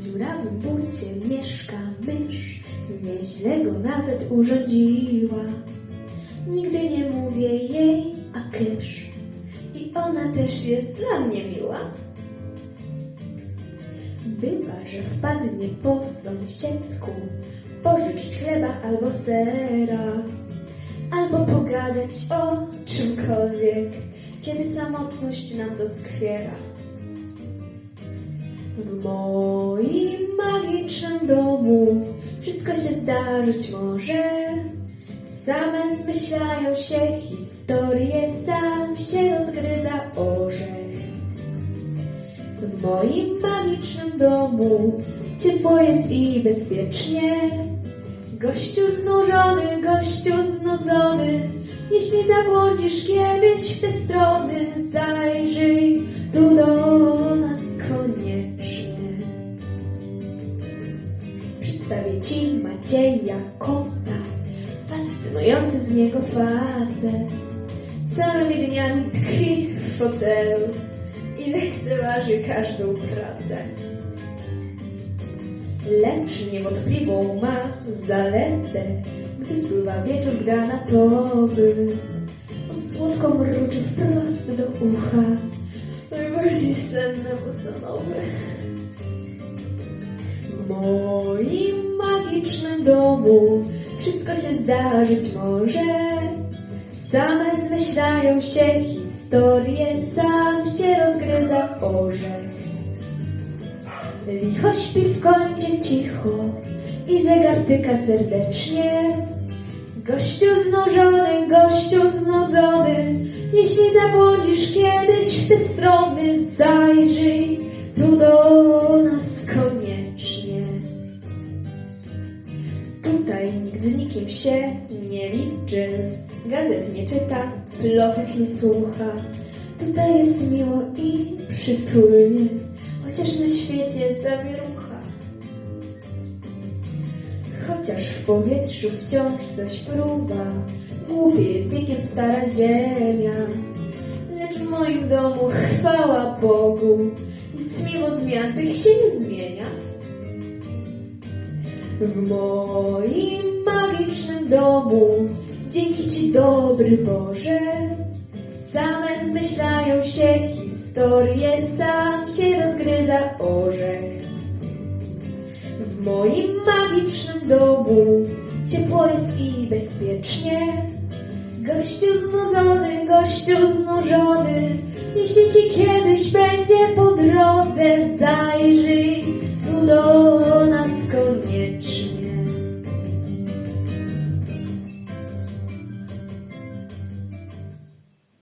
Dziurawym bucie mieszka mysz, nieźle go nawet urządziła. Nigdy nie mówię jej, a kysz, i ona też jest dla mnie miła. Bywa, że wpadnie po sąsiedzku, pożyczyć chleba albo sera, albo pogadać o czymkolwiek, kiedy samotność nam doskwiera. W moim magicznym domu wszystko się zdarzyć może. Same zmyślają się historie, sam się rozgryza. W moim magicznym domu ciepło jest i bezpiecznie. Gościu znużony, gościu znudzony, jeśli zabłądzisz kiedyś w te strony, zajrzyj tu do nas koniecznie. Przedstawię Ci Macieja Kota, fascynujący z niego facet. Całymi dniami tkwi w fotelu i lekceważy każdą pracę. Lecz niewątpliwą ma zaletę, gdy spływa wieczór granatowy. On słodko mruczy wprost do ucha, najbardziej senne bosonowe. W moim magicznym domu wszystko się zdarzyć może. Same zmyślają się historie, sam się rozgryza orzech. Licho śpi w kącie cicho i zegar tyka serdecznie. Gościu znużony, gościu znudzony, jeśli zabłądzisz kiedyś w te strony, zajrzyj liczy, gazet nie czyta, plotek nie słucha. Tutaj jest miło i przytulnie, chociaż na świecie zawierucha. Chociaż w powietrzu wciąż coś próba, głupie jest wiekiem stara ziemia. Lecz w moim domu chwała Bogu, nic mimo zmian tych się nie zmienia. W moim magicznym domu, dzięki Ci dobry Boże, same zmyślają się historie, sam się rozgryza orzech. W moim magicznym domu ciepło jest i bezpiecznie. Gościu znudzony, gościu znużony, jeśli ci kiedyś będzie